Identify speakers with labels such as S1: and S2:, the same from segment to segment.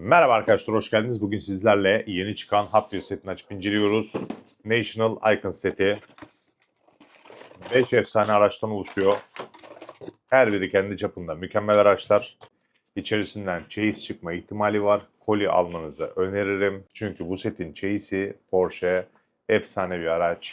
S1: Merhaba arkadaşlar, hoş geldiniz. Bugün sizlerle yeni çıkan Hot Wheels setini açıp inceliyoruz. National Icon seti. 5 efsane araçtan oluşuyor. Her biri kendi çapında mükemmel araçlar. İçerisinden çeyiz çıkma ihtimali var. Koli almanızı öneririm. Çünkü bu setin çeyizi Porsche efsane bir araç.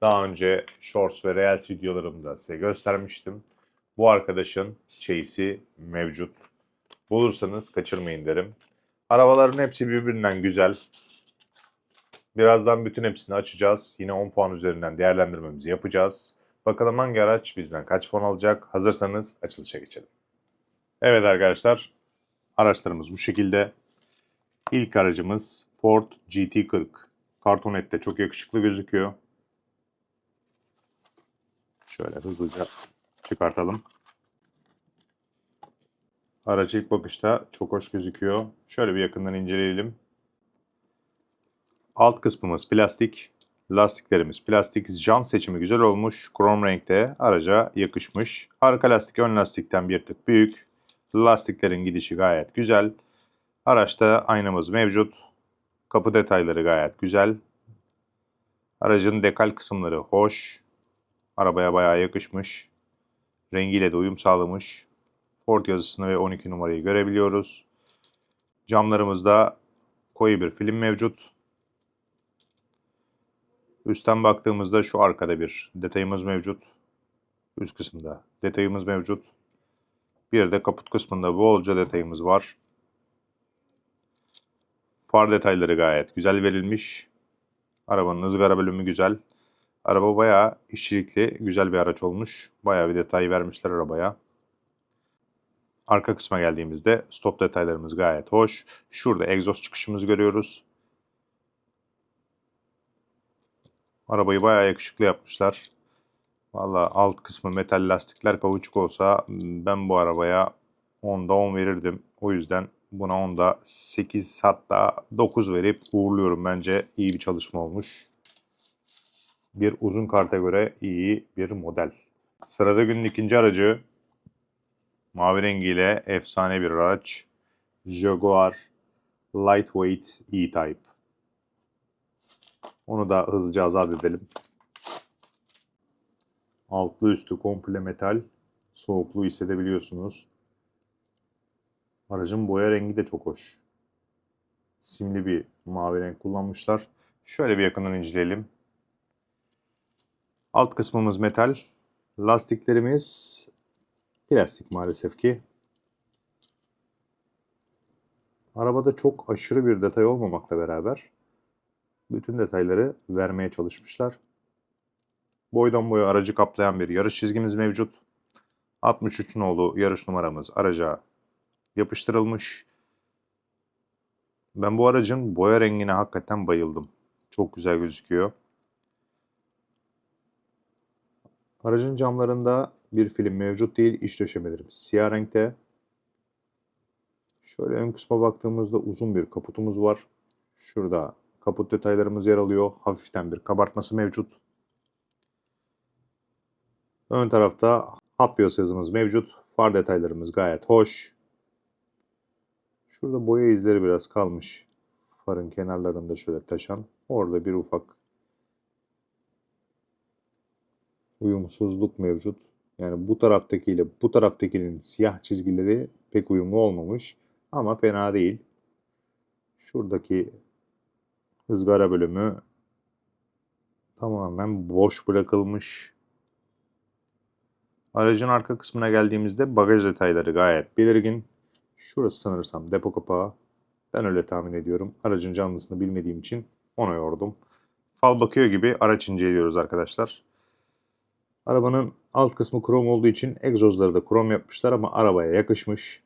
S1: Daha önce Shorts ve Reels videolarımda size göstermiştim. Bu arkadaşın çeyizi mevcut. Bulursanız kaçırmayın derim. Arabaların hepsi birbirinden güzel. Birazdan bütün hepsini açacağız. Yine 10 puan üzerinden değerlendirmemizi yapacağız. Bakalım hangi araç bizden kaç puan alacak? Hazırsanız açılışa geçelim. Evet arkadaşlar. Araçlarımız bu şekilde. İlk aracımız Ford GT40. Kartonette çok yakışıklı gözüküyor. Şöyle hızlıca çıkartalım. Aracı ilk bakışta çok hoş gözüküyor. Şöyle bir yakından inceleyelim. Alt kısmımız plastik. Lastiklerimiz plastik. Jant seçimi güzel olmuş. Krom renkte araca yakışmış. Arka lastik ön lastikten bir tık büyük. Lastiklerin gidişi gayet güzel. Araçta aynamız mevcut. Kapı detayları gayet güzel. Aracın dekal kısımları hoş. Arabaya bayağı yakışmış. Rengiyle de uyum sağlamış. Ford yazısını ve 12 numarayı görebiliyoruz. Camlarımızda koyu bir film mevcut. Üstten baktığımızda şu arkada bir detayımız mevcut. Üst kısımda detayımız mevcut. Bir de kaput kısmında bolca detayımız var. Far detayları gayet güzel verilmiş. Arabanın ızgara bölümü güzel. Araba bayağı işçilikli, güzel bir araç olmuş. Bayağı bir detay vermişler arabaya. Arka kısma geldiğimizde stop detaylarımız gayet hoş. Şurada egzoz çıkışımızı görüyoruz. Arabayı bayağı yakışıklı yapmışlar. Valla alt kısmı metal lastikler kavuçuk olsa ben bu arabaya 10'da 10 verirdim. O yüzden buna 10'da 8 hatta 9 verip uğurluyorum. Bence iyi bir çalışma olmuş. Bir uzun karta göre iyi bir model. Sırada günün ikinci aracı Mavi rengiyle efsane bir araç. Jaguar Lightweight E-Type. Onu da hızlıca azat edelim. Altlı üstü komple metal. Soğukluğu hissedebiliyorsunuz. Aracın boya rengi de çok hoş. Simli bir mavi renk kullanmışlar. Şöyle bir yakından inceleyelim. Alt kısmımız metal. Lastiklerimiz Plastik maalesef ki. Arabada çok aşırı bir detay olmamakla beraber bütün detayları vermeye çalışmışlar. Boydan boya aracı kaplayan bir yarış çizgimiz mevcut. 63 nolu yarış numaramız araca yapıştırılmış. Ben bu aracın boya rengine hakikaten bayıldım. Çok güzel gözüküyor. Aracın camlarında bir film mevcut değil. İç döşemelerimiz siyah renkte. Şöyle ön kısma baktığımızda uzun bir kaputumuz var. Şurada kaput detaylarımız yer alıyor. Hafiften bir kabartması mevcut. Ön tarafta Hot Wheels yazımız mevcut. Far detaylarımız gayet hoş. Şurada boya izleri biraz kalmış. Farın kenarlarında şöyle taşan. Orada bir ufak uyumsuzluk mevcut. Yani bu taraftakiyle bu taraftakinin siyah çizgileri pek uyumlu olmamış. Ama fena değil. Şuradaki ızgara bölümü tamamen boş bırakılmış. Aracın arka kısmına geldiğimizde bagaj detayları gayet belirgin. Şurası sanırsam depo kapağı. Ben öyle tahmin ediyorum. Aracın canlısını bilmediğim için ona yordum. Fal bakıyor gibi araç inceliyoruz arkadaşlar. Arabanın alt kısmı krom olduğu için egzozları da krom yapmışlar ama arabaya yakışmış.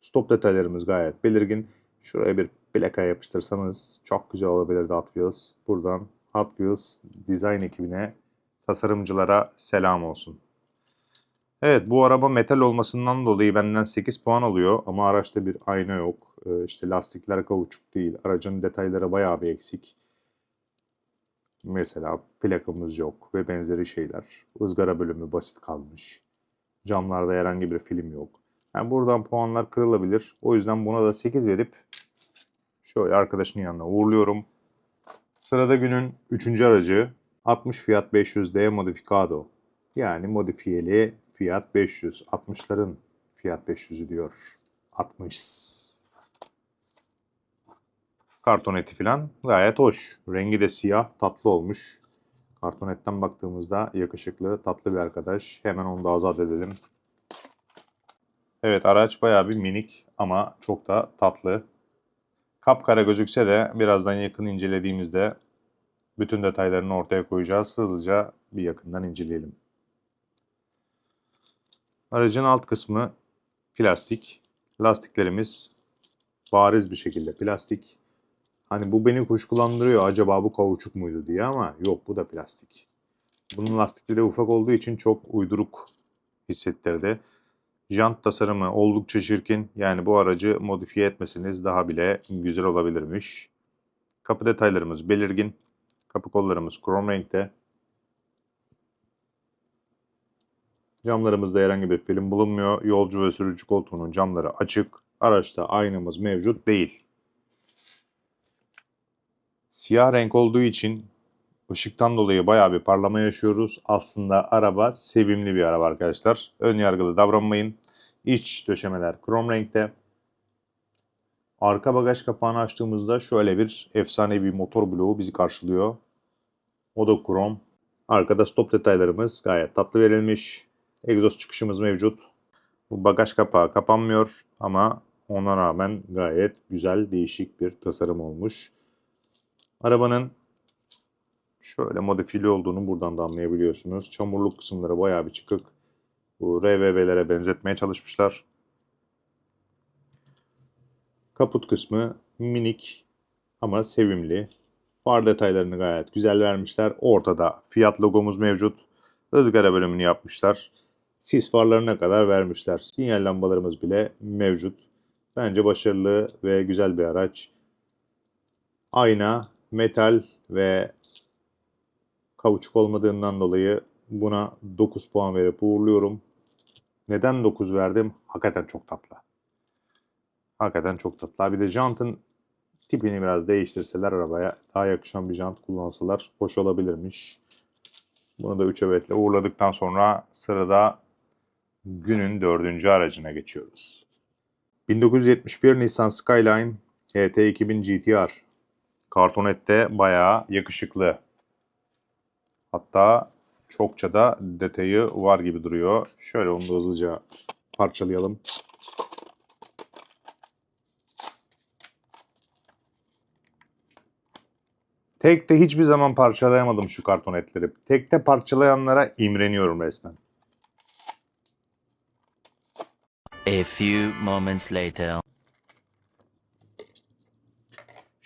S1: Stop detaylarımız gayet belirgin. Şuraya bir plaka yapıştırsanız çok güzel olabilirdi Hot Wheels. Buradan Hot Wheels Design ekibine, tasarımcılara selam olsun. Evet bu araba metal olmasından dolayı benden 8 puan alıyor ama araçta bir ayna yok. Ee, işte lastikler kavuçuk değil. Aracın detayları bayağı bir eksik. Mesela plakamız yok ve benzeri şeyler. Izgara bölümü basit kalmış. Camlarda herhangi bir film yok. Yani buradan puanlar kırılabilir. O yüzden buna da 8 verip şöyle arkadaşın yanına uğurluyorum. Sırada günün 3. aracı 60 Fiat 500D Modificado. Yani modifiyeli Fiat 500. 60'ların Fiat 500'ü diyor. 60. Kartoneti falan gayet hoş. Rengi de siyah, tatlı olmuş. Kartonetten baktığımızda yakışıklı, tatlı bir arkadaş. Hemen onu da azat edelim. Evet araç bayağı bir minik ama çok da tatlı. Kapkara gözükse de birazdan yakın incelediğimizde bütün detaylarını ortaya koyacağız. Hızlıca bir yakından inceleyelim. Aracın alt kısmı plastik. Lastiklerimiz bariz bir şekilde plastik. Hani bu beni kuşkulandırıyor. Acaba bu kauçuk muydu diye ama yok bu da plastik. Bunun lastikleri ufak olduğu için çok uyduruk hissettirdi. Jant tasarımı oldukça çirkin. Yani bu aracı modifiye etmeseniz daha bile güzel olabilirmiş. Kapı detaylarımız belirgin. Kapı kollarımız krom renkte. Camlarımızda herhangi bir film bulunmuyor. Yolcu ve sürücü koltuğunun camları açık. Araçta aynamız mevcut değil. Siyah renk olduğu için ışıktan dolayı bayağı bir parlama yaşıyoruz. Aslında araba sevimli bir araba arkadaşlar. Ön yargılı davranmayın. İç döşemeler krom renkte. Arka bagaj kapağını açtığımızda şöyle bir efsane bir motor bloğu bizi karşılıyor. O da krom. Arkada stop detaylarımız gayet tatlı verilmiş. Egzoz çıkışımız mevcut. Bu bagaj kapağı kapanmıyor ama ona rağmen gayet güzel değişik bir tasarım olmuş. Arabanın şöyle modifili olduğunu buradan da anlayabiliyorsunuz. Çamurluk kısımları bayağı bir çıkık. Bu RVB'lere benzetmeye çalışmışlar. Kaput kısmı minik ama sevimli. Far detaylarını gayet güzel vermişler. Ortada Fiat logomuz mevcut. Izgara bölümünü yapmışlar. Sis farlarına kadar vermişler. Sinyal lambalarımız bile mevcut. Bence başarılı ve güzel bir araç. Ayna, metal ve kauçuk olmadığından dolayı buna 9 puan verip uğurluyorum. Neden 9 verdim? Hakikaten çok tatlı. Hakikaten çok tatlı. Bir de jantın tipini biraz değiştirseler arabaya daha yakışan bir jant kullansalar hoş olabilirmiş. Bunu da 3 evetle uğurladıktan sonra sırada günün dördüncü aracına geçiyoruz. 1971 Nissan Skyline HT 2000 GTR. Kartonette bayağı yakışıklı. Hatta çokça da detayı var gibi duruyor. Şöyle onu da hızlıca parçalayalım. Tekte hiçbir zaman parçalayamadım şu kartonetleri. Tekte parçalayanlara imreniyorum resmen.
S2: A few moments later.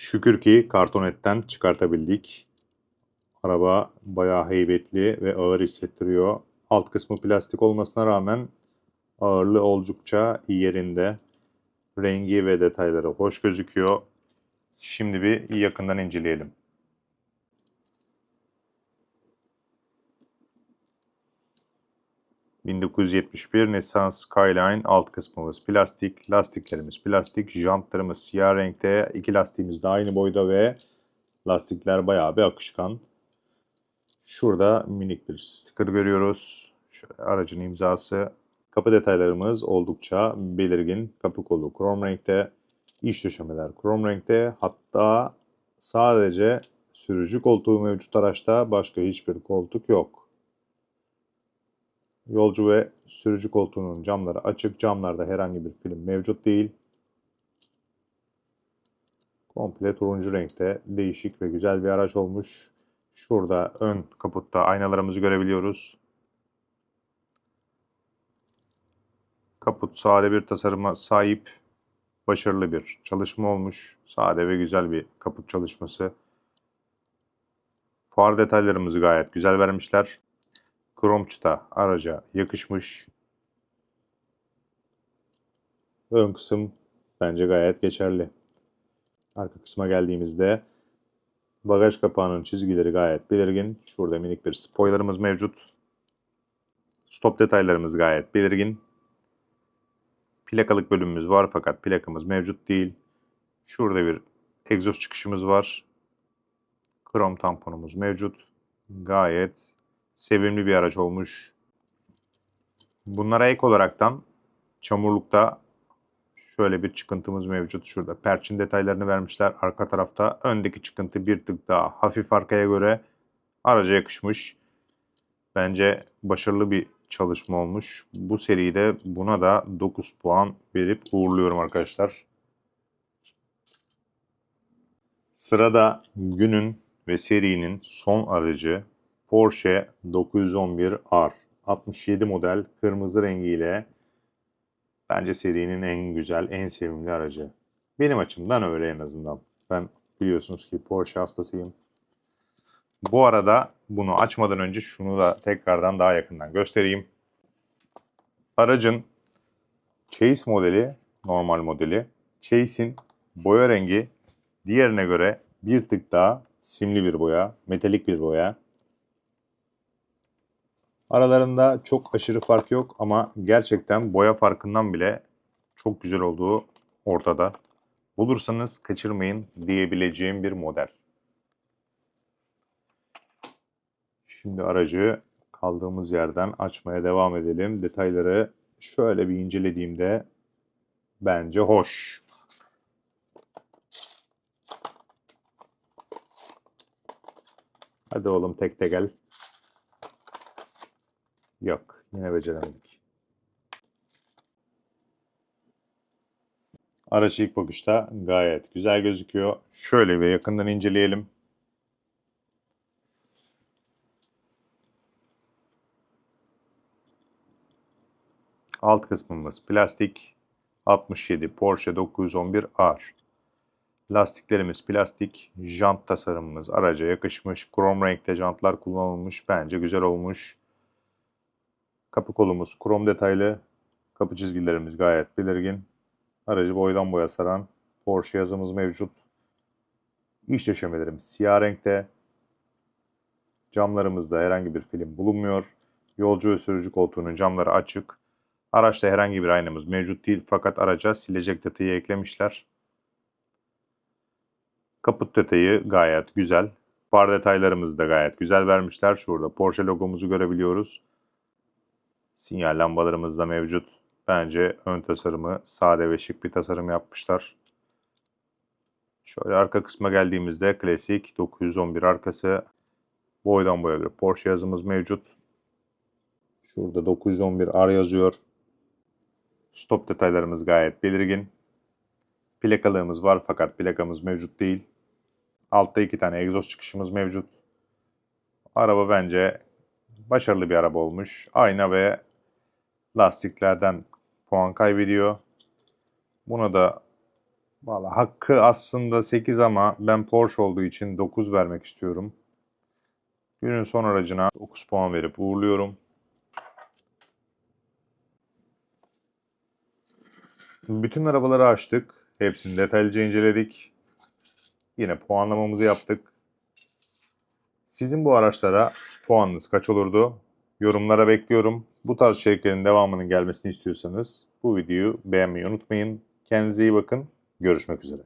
S1: Şükür ki kartonetten çıkartabildik. Araba bayağı heybetli ve ağır hissettiriyor. Alt kısmı plastik olmasına rağmen ağırlığı oldukça yerinde. Rengi ve detayları hoş gözüküyor. Şimdi bir yakından inceleyelim. ...1971 Nissan Skyline alt kısmımız plastik, lastiklerimiz plastik, jantlarımız siyah renkte, iki lastiğimiz de aynı boyda ve lastikler bayağı bir akışkan. Şurada minik bir sticker görüyoruz. Şöyle aracın imzası. Kapı detaylarımız oldukça belirgin. Kapı kolu krom renkte. İç döşemeler krom renkte. Hatta sadece sürücü koltuğu mevcut araçta başka hiçbir koltuk yok. Yolcu ve sürücü koltuğunun camları açık. Camlarda herhangi bir film mevcut değil. Komple turuncu renkte değişik ve güzel bir araç olmuş. Şurada ön kaputta aynalarımızı görebiliyoruz. Kaput sade bir tasarıma sahip, başarılı bir çalışma olmuş. Sade ve güzel bir kaput çalışması. Far detaylarımızı gayet güzel vermişler. Krom çıta araca yakışmış. Ön kısım bence gayet geçerli. Arka kısma geldiğimizde bagaj kapağının çizgileri gayet belirgin. Şurada minik bir spoilerımız mevcut. Stop detaylarımız gayet belirgin. Plakalık bölümümüz var fakat plakamız mevcut değil. Şurada bir egzoz çıkışımız var. Krom tamponumuz mevcut. Gayet sevimli bir araç olmuş. Bunlara ek olaraktan çamurlukta şöyle bir çıkıntımız mevcut. Şurada perçin detaylarını vermişler. Arka tarafta öndeki çıkıntı bir tık daha hafif arkaya göre araca yakışmış. Bence başarılı bir çalışma olmuş. Bu seride buna da 9 puan verip uğurluyorum arkadaşlar. Sırada günün ve serinin son aracı Porsche 911 R. 67 model kırmızı rengiyle bence serinin en güzel, en sevimli aracı. Benim açımdan öyle en azından. Ben biliyorsunuz ki Porsche hastasıyım. Bu arada bunu açmadan önce şunu da tekrardan daha yakından göstereyim. Aracın Chase modeli, normal modeli. Chase'in boya rengi diğerine göre bir tık daha simli bir boya, metalik bir boya. Aralarında çok aşırı fark yok ama gerçekten boya farkından bile çok güzel olduğu ortada. Bulursanız kaçırmayın diyebileceğim bir model. Şimdi aracı kaldığımız yerden açmaya devam edelim. Detayları şöyle bir incelediğimde bence hoş. Hadi oğlum tek tek gel. Yok, yine beceremedik. Araç ilk bakışta gayet güzel gözüküyor. Şöyle bir yakından inceleyelim. Alt kısmımız plastik. 67 Porsche 911 R. Lastiklerimiz plastik. Jant tasarımımız araca yakışmış. Krom renkte jantlar kullanılmış. Bence güzel olmuş. Kapı kolumuz krom detaylı. Kapı çizgilerimiz gayet belirgin. Aracı boydan boya saran Porsche yazımız mevcut. İç döşemelerimiz siyah renkte. Camlarımızda herhangi bir film bulunmuyor. Yolcu ve sürücü koltuğunun camları açık. Araçta herhangi bir aynamız mevcut değil fakat araca silecek detayı eklemişler. Kaput detayı gayet güzel. Far detaylarımızı da gayet güzel vermişler. Şurada Porsche logomuzu görebiliyoruz. Sinyal lambalarımız da mevcut. Bence ön tasarımı sade ve şık bir tasarım yapmışlar. Şöyle arka kısma geldiğimizde klasik 911 arkası boydan boya bir Porsche yazımız mevcut. Şurada 911 R yazıyor. Stop detaylarımız gayet belirgin. Plakalığımız var fakat plakamız mevcut değil. Altta iki tane egzoz çıkışımız mevcut. Araba bence başarılı bir araba olmuş. Ayna ve lastiklerden puan kaybediyor. Buna da valla hakkı aslında 8 ama ben Porsche olduğu için 9 vermek istiyorum. Günün son aracına 9 puan verip uğurluyorum. Bütün arabaları açtık. Hepsini detaylıca inceledik. Yine puanlamamızı yaptık. Sizin bu araçlara puanınız kaç olurdu? Yorumlara bekliyorum. Bu tarz içeriklerin devamının gelmesini istiyorsanız bu videoyu beğenmeyi unutmayın. Kendinize iyi bakın. Görüşmek üzere.